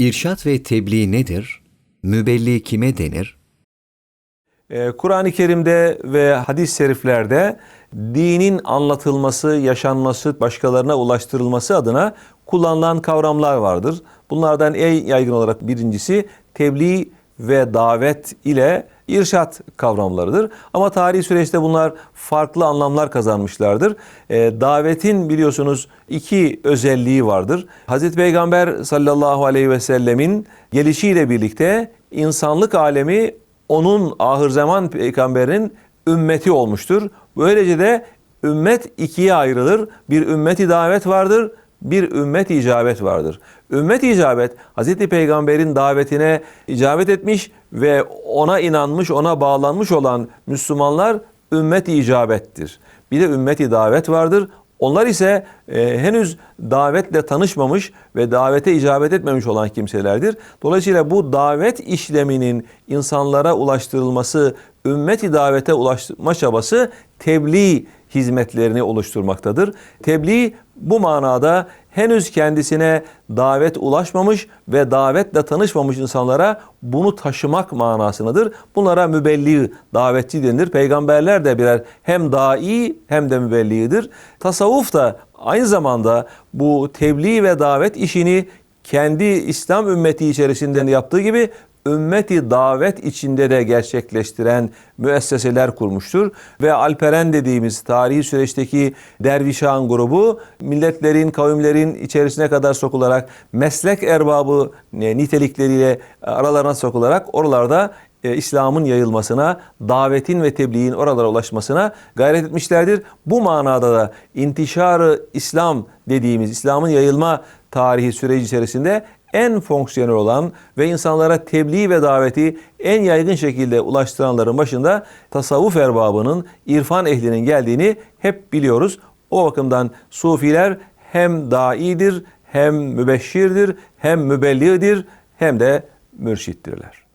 İrşat ve tebliğ nedir? Mübelli kime denir? Ee, Kur'an-ı Kerim'de ve hadis-i şeriflerde dinin anlatılması, yaşanması, başkalarına ulaştırılması adına kullanılan kavramlar vardır. Bunlardan en yaygın olarak birincisi tebliğ ve davet ile irşat kavramlarıdır. Ama tarihi süreçte bunlar farklı anlamlar kazanmışlardır. Ee, davetin biliyorsunuz iki özelliği vardır. Hazreti Peygamber sallallahu aleyhi ve sellemin gelişiyle birlikte insanlık alemi onun ahir zaman peygamberinin ümmeti olmuştur. Böylece de ümmet ikiye ayrılır. Bir ümmeti davet vardır, bir ümmet icabet vardır. Ümmet icabet Hazreti Peygamber'in davetine icabet etmiş ve ona inanmış, ona bağlanmış olan Müslümanlar ümmet icabettir. Bir de ümmeti davet vardır. Onlar ise e, henüz davetle tanışmamış ve davete icabet etmemiş olan kimselerdir. Dolayısıyla bu davet işleminin insanlara ulaştırılması, ümmeti davete ulaştırma çabası tebliğ hizmetlerini oluşturmaktadır. Tebliğ bu manada henüz kendisine davet ulaşmamış ve davetle tanışmamış insanlara bunu taşımak manasındadır. Bunlara mübelli, davetçi denilir. Peygamberler de birer hem dai hem de mübelliğidir. Tasavvuf da aynı zamanda bu tebliğ ve davet işini kendi İslam ümmeti içerisinde yaptığı gibi ümmeti davet içinde de gerçekleştiren müesseseler kurmuştur. Ve Alperen dediğimiz tarihi süreçteki Dervişan grubu milletlerin, kavimlerin içerisine kadar sokularak meslek erbabı e, nitelikleriyle aralarına sokularak oralarda e, İslam'ın yayılmasına, davetin ve tebliğin oralara ulaşmasına gayret etmişlerdir. Bu manada da intişarı İslam dediğimiz İslam'ın yayılma tarihi süreci içerisinde en fonksiyonel olan ve insanlara tebliğ ve daveti en yaygın şekilde ulaştıranların başında tasavvuf erbabının, irfan ehlinin geldiğini hep biliyoruz. O bakımdan sufiler hem daidir, hem mübeşşirdir, hem mübelliğdir, hem de mürşittirler.